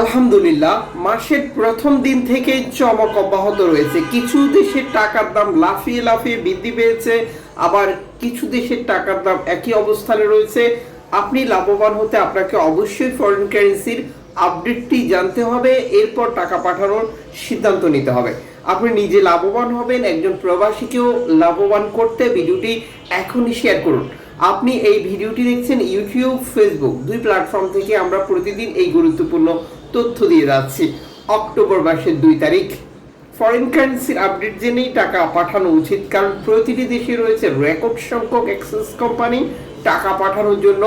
আলহামদুলিল্লাহ, মাসের প্রথম দিন থেকেই চমক অব্যাহত রয়েছে। কিছু দেশের টাকার দাম লাফিয়ে লাফিয়ে বৃদ্ধি পেয়েছে, আবার কিছু দেশের টাকার দাম একই অবস্থানে রয়েছে। আপনি লাভবান হতে আপনাকে অবশ্যই ফরেন কারেন্সির আপডেটটি জানতে হবে, এরপর টাকা পাঠানোর সিদ্ধান্ত নিতে হবে। আপনি নিজে লাভবান হবেন, একজন প্রবাসীকেও লাভবান করতে ভিডিওটি এখনই শেয়ার করুন। আপনি এই ভিডিওটি দেখছেন ইউটিউব ফেসবুক দুই প্ল্যাটফর্ম থেকে আমরা প্রতিদিন এই গুরুত্বপূর্ণ তথ্য দিয়ে যাচ্ছি। অক্টোবর মাসের দুই তারিখ। ফরেন কারেন্সির আপডেট জেনেই টাকা পাঠানো উচিত, কারণ প্রতিটি দেশে রয়েছে রেকর্ড সংখ্যক এক্সেস কোম্পানি টাকা পাঠানোর জন্য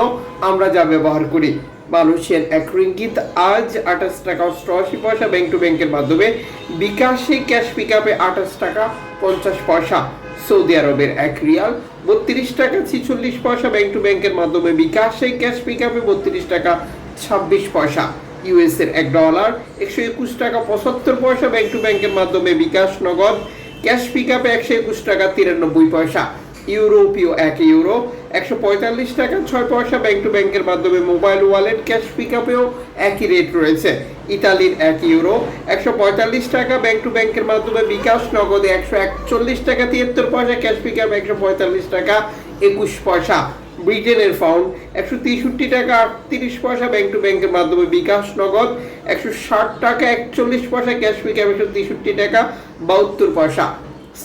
আমরা যা ব্যবহার করি। মালয়েশিয়ান এক রিঙ্গিত আজ আঠাশ টাকা অষ্টআশি পয়সা ব্যাংক টু ব্যাংকের মাধ্যমে বিকাশে ক্যাশ পিক আপে আঠাশ টাকা পঞ্চাশ পয়সা। সৌদি আরবের এক রিয়াল বত্রিশ টাকা ছিচল্লিশ পয়সা ব্যাংক টু ব্যাংকের মাধ্যমে বিকাশে ক্যাশ পিক আপে বত্রিশ টাকা ছাব্বিশ পয়সা। ইউএস এর এক ডলার, একশো একুশ টাকা পঁচাত্তর পয়সা ব্যাংক টু ব্যাংকের মাধ্যমে বিকাশ নগদ ক্যাশ পিক আপে একশো একুশ টাকা তিরানব্বই পয়সা। ইউরোপীয় এক ইউরো, একশো পঁয়তাল্লিশ টাকা ছয় পয়সা ব্যাংক টু ব্যাংকের মাধ্যমে মোবাইল ওয়ালেট ক্যাশ পিক আপেও একই রেট রয়েছে। ইতালির এক ইউরো, একশো পঁয়তাল্লিশ টাকা ব্যাংক টু ব্যাংকের মাধ্যমে বিকাশ নগদে একশো একচল্লিশ টাকা তিয়াত্তর পয়সা ক্যাশ পিক আপ একশো পঁয়তাল্লিশ টাকা একুশ পয়সা। ব্রিটেনের ফাউন্ড একশো তেষট্টি টাকা আটত্রিশ পয়সা ব্যাংক টু ব্যাংকের মাধ্যমে বিকাশ নগদ, একশো ষাট টাকা একচল্লিশ পয়সা ক্যাশ পিক আপ একশো তেষট্টি টাকা বাহাত্তর পয়সা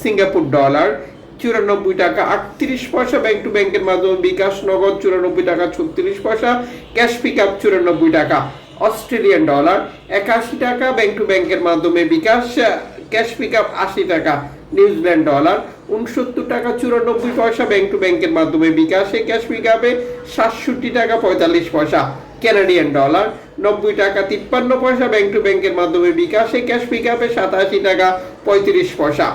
সিঙ্গাপুর ডলার চুরানব্বই টাকা আটত্রিশ পয়সা ব্যাংক টু ব্যাংকের মাধ্যমে বিকাশ নগদ, চুরানব্বই টাকা ছত্রিশ পয়সা ক্যাশ পিক আপ চুরানব্বই টাকা অস্ট্রেলিয়ান ডলার একাশি টাকা ব্যাংক টু ব্যাংকের মাধ্যমে বিকাশ ক্যাশ পিক আপ আশি টাকা নিউজিল্যান্ড ডলার, উনসত্তর টাকা, চুরানব্বই পয়সা ব্যাংক টু ব্যাংকের মাধ্যমে বিকাশে ক্যাশ পিক আপে সাতষট্টি টাকা, পঁয়তাল্লিশ পয়সা। ক্যানাডিয়ান ডলার নব্বই টাকা, তিপ্পান্ন পয়সা ব্যাংক টু ব্যাংকের মাধ্যমে বিকাশে ক্যাশ পিক আপে সাতাশি টাকা, পঁয়ত্রিশ পয়সা।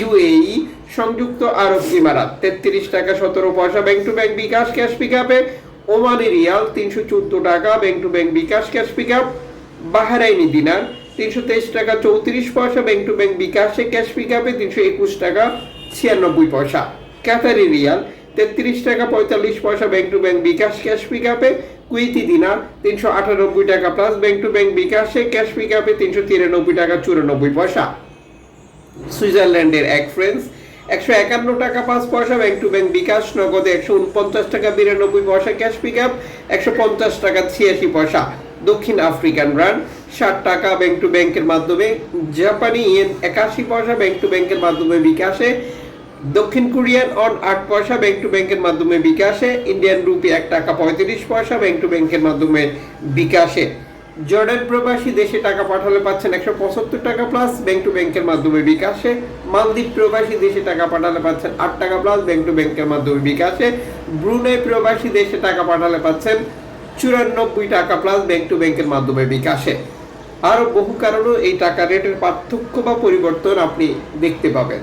ইউএই সংযুক্ত আরব ইমারাত, তেত্রিশ টাকা, সতেরো পয়সা bank to bank bKash cash pick আপে ওমানি রিয়াল, তিনশো চোদ্দ টাকা, bank to bank bKash cash pick up Bahraini dinar তিনশো তেইশ টাকা চৌত্রিশ পয়সা ব্যাংক টু ব্যাংক বিকাশে ক্যাশ পিক আপে তিনশো একুশ টাকা ছিয়ানব্বই পয়সা। ক্যাথারি রিয়াল তেত্রিশ টাকা পঁয়তাল্লিশ পয়সা bank to bank bKash cash pick আপে কুইতি দিনার তিনশো আটানব্বই টাকা প্লাস ব্যাংক টু ব্যাংক বিকাশে ক্যাশ পিক আপে তিনশো তিরানব্বই টাকা চুরানব্বই পয়সা। সুইজারল্যান্ডের এক ফ্রেন্স একশো একান্ন টাকা পাঁচ পয়সা ব্যাংক টু ব্যাংক বিকাশ নগদে একশো উনপঞ্চাশ টাকা বিরানব্বই পয়সা ক্যাশ পিক আপ একশো পঞ্চাশ টাকা ছিয়াশি পয়সা। দক্ষিণ আফ্রিকান রান, ষাট টাকা ব্যাংক টু ব্যাংকের মাধ্যমে, জাপানি ইয়েন একাশি পয়সা ব্যাংক টু ব্যাংকের মাধ্যমে বিকাশে, দক্ষিণ কোরিয়ান অন আট পয়সা ব্যাংক টু ব্যাংকের মাধ্যমে বিকাশে ইন্ডিয়ান রুপি এক টাকা পঁয়ত্রিশ পয়সা ব্যাংক টু ব্যাংকের মাধ্যমে বিকাশে। জর্ডান প্রবাসী দেশে টাকা পাঠালে পাচ্ছেন একশো পঁচাত্তর টাকা প্লাস ব্যাংক টু ব্যাংকের মাধ্যমে বিকাশে। মালদ্বীপ প্রবাসী দেশে টাকা পাঠালে পাচ্ছেন আট টাকা প্লাস ব্যাংক টু ব্যাংকের মাধ্যমে বিকাশে। ব্রুনেই প্রবাসী দেশে টাকা পাঠালে পাচ্ছেন চুরানব্বই টাকা প্লাস ব্যাংক টু ব্যাংকের মাধ্যমে বিকাশে। আরও বহু কারণেও এই টাকা রেটের পার্থক্য বা পরিবর্তন আপনি দেখতে পাবেন।